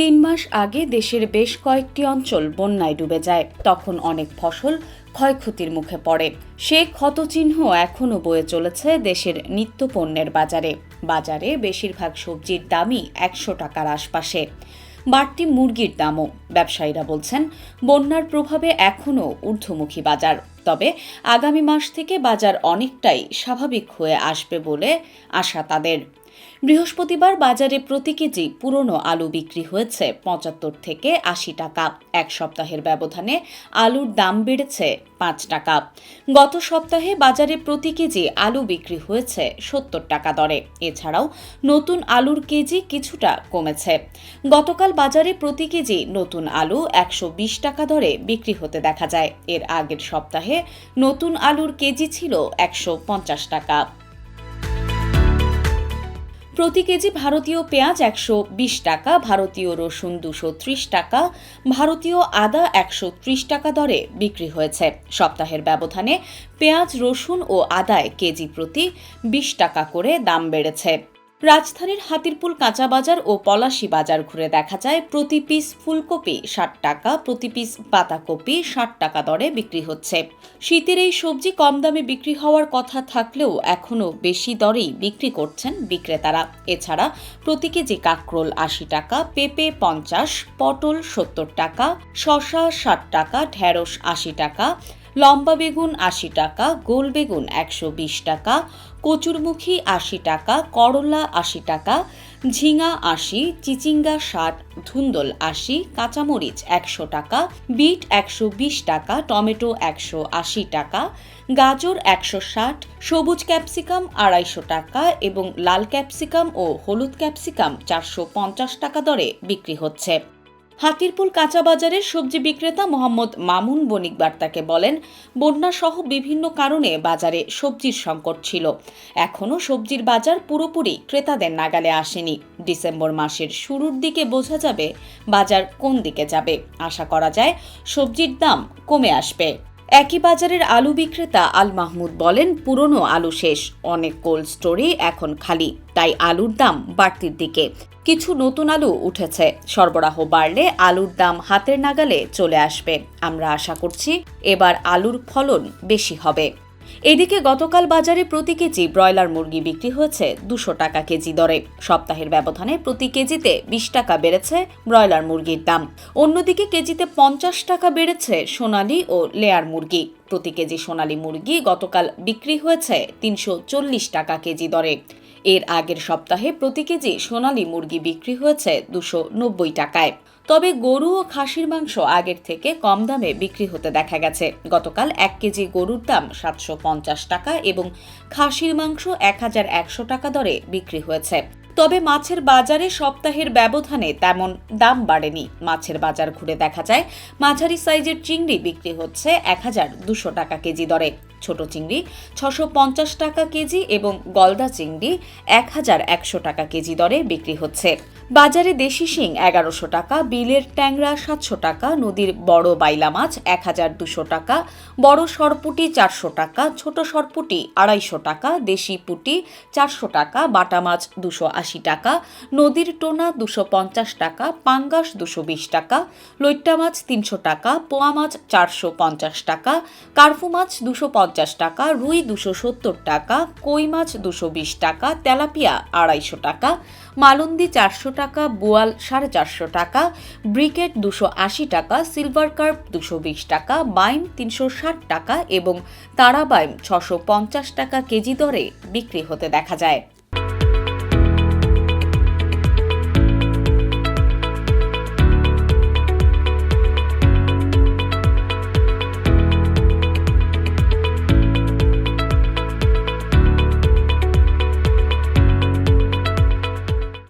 তিন মাস আগে দেশের বেশ কয়েকটি অঞ্চল বন্যায় ডুবে যায়। তখন অনেক ফসল ক্ষয়ক্ষতির মুখে পড়ে। সে ক্ষতচিহ্ন এখনও বয়ে চলেছে দেশের নিত্যপণ্যের বাজারে। বাজারে বেশিরভাগ সবজির দামই একশো টাকার আশপাশে। বাড়তি মুরগির দামও, ব্যবসায়ীরা বলছেন, বন্যার প্রভাবে এখনও ঊর্ধ্বমুখী বাজার। তবে আগামী মাস থেকে বাজার অনেকটাই স্বাভাবিক হয়ে আসবে বলে আশা তাদের। বৃহস্পতিবার বাজারে প্রতি কেজি পুরনো আলু বিক্রি হয়েছে পঁচাত্তর থেকে আশি টাকা। এক সপ্তাহের ব্যবধানে আলুর দাম বেড়েছে পাঁচ টাকা। গত সপ্তাহে বাজারে প্রতি কেজি আলু বিক্রি হয়েছে সত্তর টাকা দরে। এছাড়াও নতুন আলুর কেজি কিছুটা কমেছে। গতকাল বাজারে প্রতি কেজি নতুন আলু একশো বিশ টাকা দরে বিক্রি হতে দেখা যায়। এর আগের সপ্তাহে নতুন আলুর কেজি ছিল একশো পঞ্চাশ টাকা। প্রতি কেজি ভারতীয় পেঁয়াজ একশো বিশ টাকা, ভারতীয় রসুন দুশো ত্রিশ টাকা, ভারতীয় আদা একশো ত্রিশ টাকা দরে বিক্রি হয়েছে। সপ্তাহের ব্যবধানে পেঁয়াজ, রসুন ও আদায় কেজি প্রতি বিশ টাকা করে দাম বেড়েছে। রাজধানীর হাতিরপুল কাঁচা বাজার ও পলাশি বাজার ঘুরে দেখা যায় প্রতি পিস ফুলকপি ষাট টাকা, প্রতি পিস পাতাকপি ষাট টাকা দরে বিক্রি হচ্ছে। শীতের এই সবজি কম দামে বিক্রি হওয়ার কথা থাকলেও এখনও বেশি দরেই বিক্রি করছেন বিক্রেতারা। এছাড়া প্রতি কেজি কাকরোল আশি টাকা, পেঁপে পঞ্চাশ, পটল সত্তর টাকা শশা ষাট টাকা, ঢেঁড়স আশি টাকা, লম্বা বেগুন আশি টাকা, গোল বেগুন একশো বিশ টাকা কচুরমুখী আশি টাকা, করলা আশি টাকা, ঝিঙা আশি, চিচিঙ্গা ষাট, ধুন্দল আশি, কাঁচামরিচ একশো টাকা, বিট একশো বিশ টাকা, টমেটো একশো আশি টাকা, গাজর একশো ষাট, সবুজ ক্যাপসিকাম আড়াইশো টাকা এবং লাল ক্যাপসিকাম ও হলুদ ক্যাপসিকাম চারশো পঞ্চাশ টাকা দরে বিক্রি হচ্ছে। হাতিরপুল কাঁচা বাজারের সবজি বিক্রেতা মোহাম্মদ মামুন বণিক বার্তাকে বলেন বন্যা সহ বিভিন্ন কারণে বাজারে সবজির সংকট ছিল। এখনও সবজির বাজার পুরোপুরি ক্রেতাদের নাগালে আসেনি। ডিসেম্বর মাসের শুরুর দিকে বোঝা যাবে বাজার কোন দিকে যাবে। আশা করা যায়, সবজির দাম কমে আসবে। একই বাজারের আলু বিক্রেতা আল মাহমুদ বলেন, পুরনো আলু শেষ, অনেক কোল্ড স্টোরে এখন খালি, তাই আলুর দাম বাড়তির দিকে। কিছু নতুন আলু উঠেছে, সরবরাহ বাড়লে আলুর দাম হাতের নাগালে চলে আসবে। আমরা আশা করছি, এবার আলুর ফলন বেশি হবে। এদিকে গতকাল বাজারে প্রতি কেজি ব্রয়লার মুরগি বিক্রি হয়েছে দুশো টাকা কেজি দরে। সপ্তাহের ব্যবধানে প্রতি কেজিতে বিশ টাকা বেড়েছে ব্রয়লার মুরগির দাম। অন্যদিকে কেজিতে পঞ্চাশ টাকা বেড়েছে সোনালি ও লেয়ার মুরগি। প্রতি কেজি সোনালি মুরগি গতকাল বিক্রি হয়েছে তিনশো চল্লিশ টাকা কেজি দরে। এর আগের সপ্তাহে প্রতি কেজি সোনালী মুরগি বিক্রি হয়েছে দুশো টাকায়। তবে গরু ও খাসির মাংস আগের থেকে কম দামে বিক্রি হতে দেখা গেছে। গতকাল এক কেজি গরুর দাম সাতশো পঞ্চাশ টাকা এবং খাসির মাংস এক হাজার একশো টাকা দরে বিক্রি হয়েছে। তবে মাছের বাজারে সপ্তাহের ব্যবধানে তেমন দাম বাড়েনি। মাছের বাজার ঘুরে দেখা যায়, মাঝারি সাইজের চিংড়ি বিক্রি হচ্ছে এক হাজার দুশো টাকা কেজি দরে। ছোট চিংড়ি ছশো পঞ্চাশ টাকা কেজি এবং গলদা চিংড়ি এক হাজার একশো টাকা কেজি দরে বিক্রি হচ্ছে। বাজারে দেশি শিং এগারোশো টাকা, বিলের ট্যাংরা সাতশো টাকা, নদীর বড় বাইলা মাছ এক হাজার দুশো টাকা, বড় সরপুটি চারশো টাকা, ছোট সরপুটি আড়াইশো টাকা, দেশি পুটি চারশো টাকা, বাটা মাছ দুশো আশি টাকা, নদীর টোনা দুশো পঞ্চাশ টাকা, পাঙ্গাস দুশো বিশ টাকা, লইট্টা মাছ তিনশো টাকা, পোয়া মাছ চারশো পঞ্চাশ টাকা কার্ফু মাছ দুশো পঞ্চাশ টাকা, রুই দুশো সত্তর টাকা, কই মাছ দুশো বিশ টাকা, তেলাপিয়া আড়াইশো টাকা, মালন্দি চারশো টাকা, বোয়াল সাড়ে চারশো টাকা, ব্রিকেট দুশো আশি টাকা, সিলভার কার্প দুশো বিশ টাকা বাইম তিনশো ষাট টাকা এবং তারাবাইম ছশো পঞ্চাশ টাকা কেজি দরে বিক্রি হতে দেখা যায়।